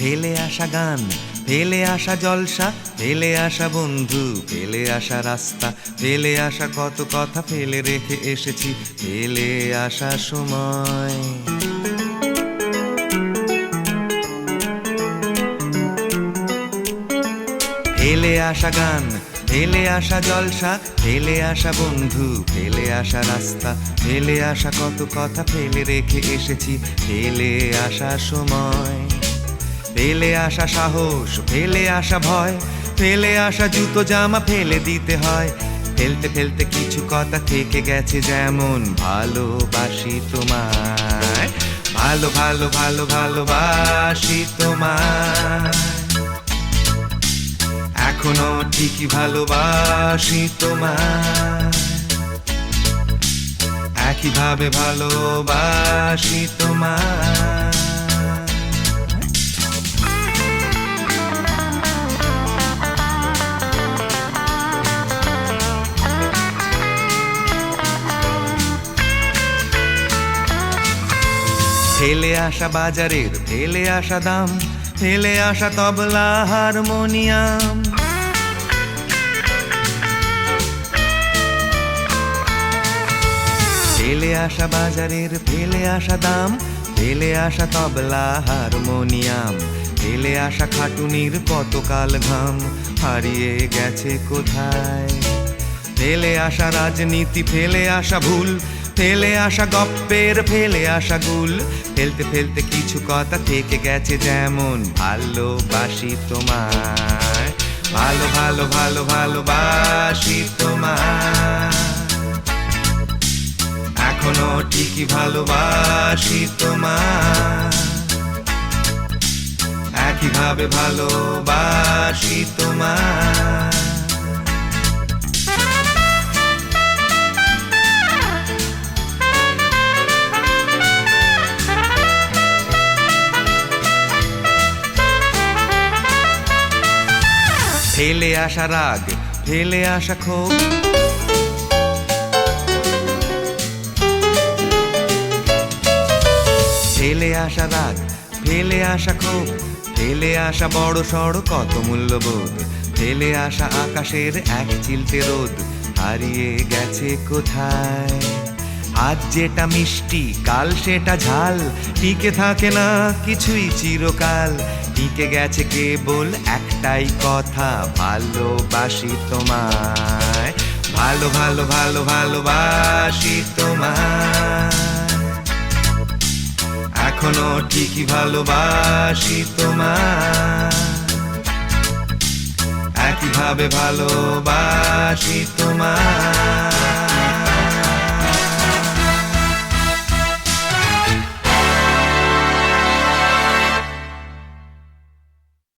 ফেলে আসা গান ফেলে আসা জলসা ফেলে আসা বন্ধু ফেলে আসা রাস্তা ফেলে আসা কত কথা ফেলে রেখে এসেছি ফেলে আসা সময় ফেলে আসা গান ফেলে আসা জলসা ফেলে আসা বন্ধু ফেলে আসা রাস্তা ফেলে আসা কত কথা ফেলে রেখে এসেছি ফেলে আসা সময় ফেলে আসা সাহস, ফেলে আসা ভয়, ফেলে আসা জুতো জামা ফেলে দিতে হয়। ফেলতে ফেলতে কিছু কথা থেকে গেছে যেমন, ভালোবাসি তোমায়, ভালো ভালো ভালো, ভালোবাসি তোমায়। এখনও ঠিকই ভালোবাসি তোমায়। একইভাবে ভালোবাসি তোমায়। ফেলে আসা বাজারের, ফেলে আসা দাম, ফেলে আসা তবলা, হারমোনিয়াম। ফেলে আসা বাজারের, ফেলে আসা দাম, ফেলে আসা তবলা, হারমোনিয়াম। ফেলে আসা খাটুনির কতকাল ঘাম, হারিয়ে গেছে কোথায়? ফেলে আসা রাজনীতি, ফেলে আসা ভুল ফেলে আসা গপ্পের, ফেলে আসা গুল। ফেলতে ফেলতে কিছু কথা থেকে গেছে যেমন, ভালোবাসি তোমার ভালো ভালো ভালো, ভালোবাসি তোমার এখনও ঠিকই ভালোবাসি তোমার একইভাবে ভালোবাসি তোমায়। ফেলে আসা রাগ, ফেলে আসা ক্ষোভ। ফেলে আসা রাগ, ফেলে আসা ক্ষোভ, ফেলে আসা বড় সড় কত মূল্যবোধ। ফেলে আসা আকাশের এক চিলতে রোদ, হারিয়ে গেছে কোথায়? আজ যেটা মিষ্টি, কাল সেটা ঝাল। টিকে থাকে না কিছুই চিরকাল। টিকে গেছে কেবল একটাই কথা, ভালোবাসি তোমায়। ভালো ভালো ভালো, ভালোবাসি তোমায়। এখনও ঠিকই ভালোবাসি তোমায়। একইভাবে ভালোবাসি তোমায়।